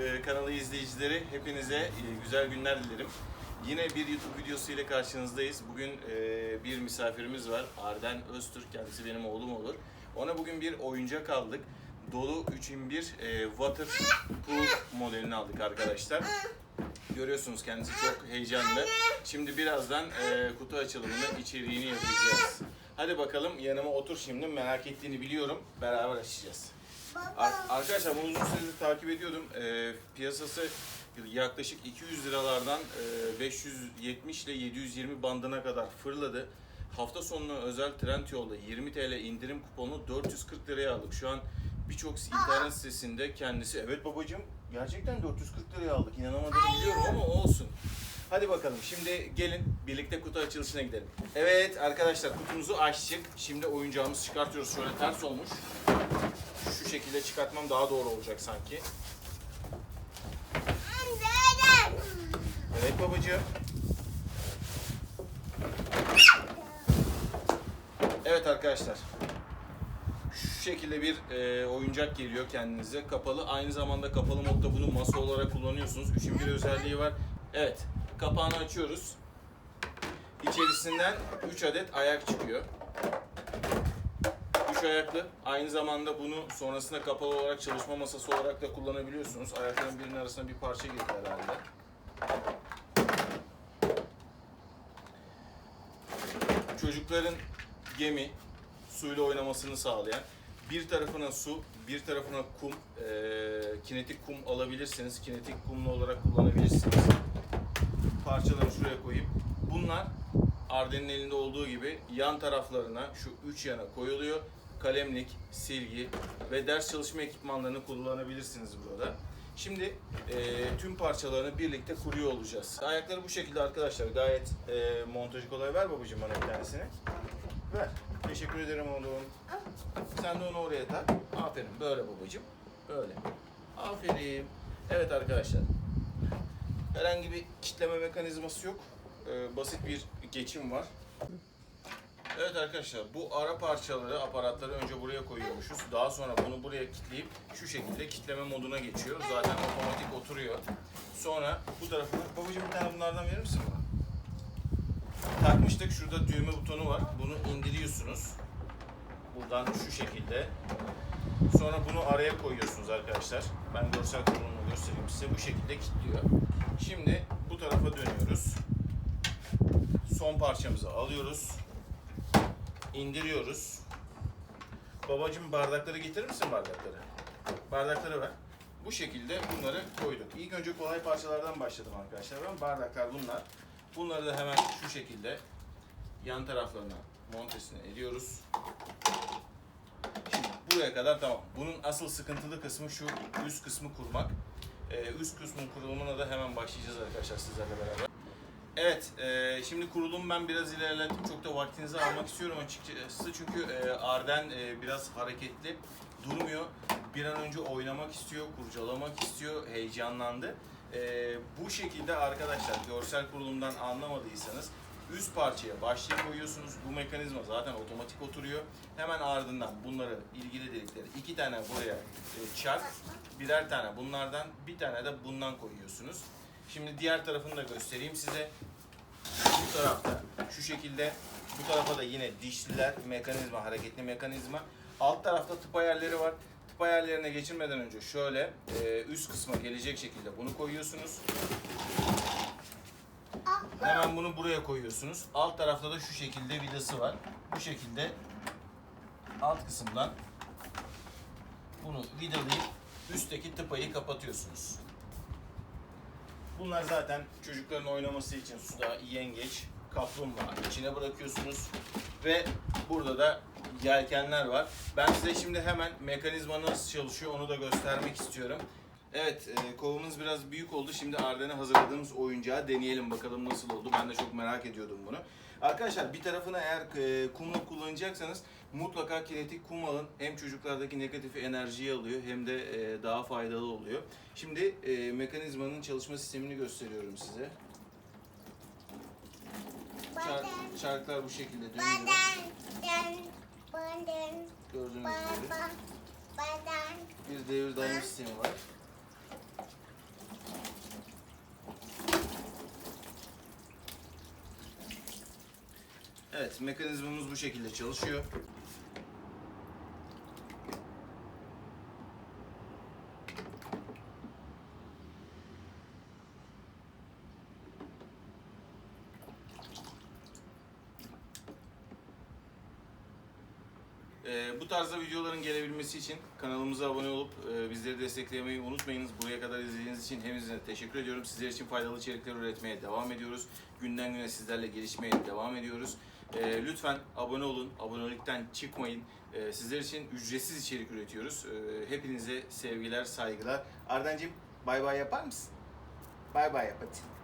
e, kanalı izleyicileri hepinize e, güzel günler dilerim. Yine bir YouTube videosu ile karşınızdayız. Bugün e, bir misafirimiz var. Arden Öztürk. Kendisi benim oğlum olur. Ona bugün bir oyuncak aldık. Dolu 3 in 1 e, waterproof modelini aldık arkadaşlar. Görüyorsunuz kendisi çok heyecanlı. Şimdi birazdan kutu açılımını, içeriğini yapacağız. Hadi bakalım yanıma otur şimdi. Merak ettiğini biliyorum. Beraber açacağız. Ar- arkadaşlar bunu uzun süredir takip ediyordum. E, piyasası yaklaşık 200 liralardan e, 570 ile 720 bandına kadar fırladı. Hafta sonuna özel Trendyol'da 20 TL indirim kuponu 440 liraya aldık. Şu an birçok internet sitesinde kendisi evet babacığım gerçekten 440 liraya aldık. İnanamadığımı biliyorum ama olsun. Hadi bakalım şimdi gelin birlikte kutu açılışına gidelim. Evet arkadaşlar kutumuzu açtık. Şimdi oyuncağımızı çıkartıyoruz. Şöyle ters olmuş. Şu şekilde çıkartmam daha doğru olacak sanki. Evet babacığım. Evet arkadaşlar. Şu şekilde bir e, oyuncak geliyor kendinize. Kapalı. Aynı zamanda kapalı modda bunu masa olarak kullanıyorsunuz. Üçün bir özelliği var. Evet. Kapağını açıyoruz. İçerisinden 3 adet ayak çıkıyor. 3 ayaklı. Aynı zamanda bunu sonrasında kapalı olarak çalışma masası olarak da kullanabiliyorsunuz. Ayakların birinin arasına bir parça girdi herhalde. Çocukların gemi suyla oynamasını sağlayan bir tarafına su, bir tarafına kum, eee, kinetik kum alabilirsiniz. Kinetik kumlu olarak kullanabilirsiniz. Parçaları şuraya koyup bunlar Arden'in elinde olduğu gibi yan taraflarına şu üç yana koyuluyor. Kalemlik, silgi ve ders çalışma ekipmanlarını kullanabilirsiniz burada. Şimdi eee, tüm parçalarını birlikte kuruyor olacağız. Ayakları bu şekilde arkadaşlar. Gayet eee montajı kolay. Ver babacığım bana bir tanesini. Ver. Teşekkür ederim oğlum. Sen de onu oraya tak. Aferin. Böyle babacığım. Böyle. Aferin. Evet arkadaşlar. Herhangi bir kitleme mekanizması yok. Ee, basit bir geçim var. Evet arkadaşlar bu ara parçaları, aparatları önce buraya koyuyormuşuz. Daha sonra bunu buraya kitleyip şu şekilde kitleme moduna geçiyor. Zaten otomatik oturuyor. Sonra bu tarafına, babacığım bir tane bunlardan verir misin bana? Takmıştık. Şurada düğme butonu var. Bunu indiriyorsunuz. Buradan şu şekilde. Sonra bunu araya koyuyorsunuz arkadaşlar. Ben görsel kurulumu göstereyim size. Bu şekilde kilitliyor. Şimdi bu tarafa dönüyoruz. Son parçamızı alıyoruz. İndiriyoruz. Babacım bardakları getirir misin bardakları? Bardakları ver. Bu şekilde bunları koyduk. İlk önce kolay parçalardan başladım arkadaşlar. Ben bardaklar bunlar. Bunları da hemen şu şekilde yan taraflarına montesini ediyoruz. Şimdi buraya kadar tamam. Bunun asıl sıkıntılı kısmı şu üst kısmı kurmak. Ee, üst kısmın kurulumuna da hemen başlayacağız arkadaşlar sizlerle beraber. Evet, e, şimdi kurulum ben biraz ilerlettim. Çok da vaktinizi almak istiyorum açıkçası. Çünkü e, Arden e, biraz hareketli, durmuyor. Bir an önce oynamak istiyor, kurcalamak istiyor, heyecanlandı. E, bu şekilde arkadaşlar görsel kurulumdan anlamadıysanız üst parçaya başlığı koyuyorsunuz. Bu mekanizma zaten otomatik oturuyor. Hemen ardından bunları ilgili dedikleri iki tane buraya e, çark, birer tane bunlardan, bir tane de bundan koyuyorsunuz. Şimdi diğer tarafını da göstereyim size. Bu tarafta şu şekilde, bu tarafa da yine dişliler, mekanizma, hareketli mekanizma. Alt tarafta tıp ayarları var. Tıp ayarlarına geçirmeden önce şöyle e, üst kısma gelecek şekilde bunu koyuyorsunuz. Hemen bunu buraya koyuyorsunuz. Alt tarafta da şu şekilde vidası var. Bu şekilde alt kısımdan bunu vidalayıp üstteki tıpayı kapatıyorsunuz. Bunlar zaten çocukların oynaması için suda yengeç, kaplumbağa içine bırakıyorsunuz. Ve burada da yelkenler var. Ben size şimdi hemen mekanizma nasıl çalışıyor onu da göstermek istiyorum. Evet, e, kovamız biraz büyük oldu. Şimdi Arden'e hazırladığımız oyuncağı deneyelim bakalım nasıl oldu. Ben de çok merak ediyordum bunu. Arkadaşlar bir tarafına eğer e, kumla kullanacaksanız mutlaka kinetik kum alın. Hem çocuklardaki negatif enerjiyi alıyor hem de e, daha faydalı oluyor. Şimdi e, mekanizmanın çalışma sistemini gösteriyorum size. Çar- çarklar bu şekilde dönüyor. Gördüğünüz gibi bir devir daim sistemi var. Evet, mekanizmamız bu şekilde çalışıyor. Ee, bu tarzda videoların gelebilmesi için kanalımıza abone olup e, bizleri desteklemeyi unutmayınız. Buraya kadar izlediğiniz için hepinize teşekkür ediyorum. Sizler için faydalı içerikler üretmeye devam ediyoruz. Günden güne sizlerle gelişmeye devam ediyoruz. Ee, lütfen abone olun, abonelikten çıkmayın. Ee, sizler için ücretsiz içerik üretiyoruz. Ee, hepinize sevgiler, saygılar. Ardancığım bay bay yapar mısın? Bay bay yap hadi.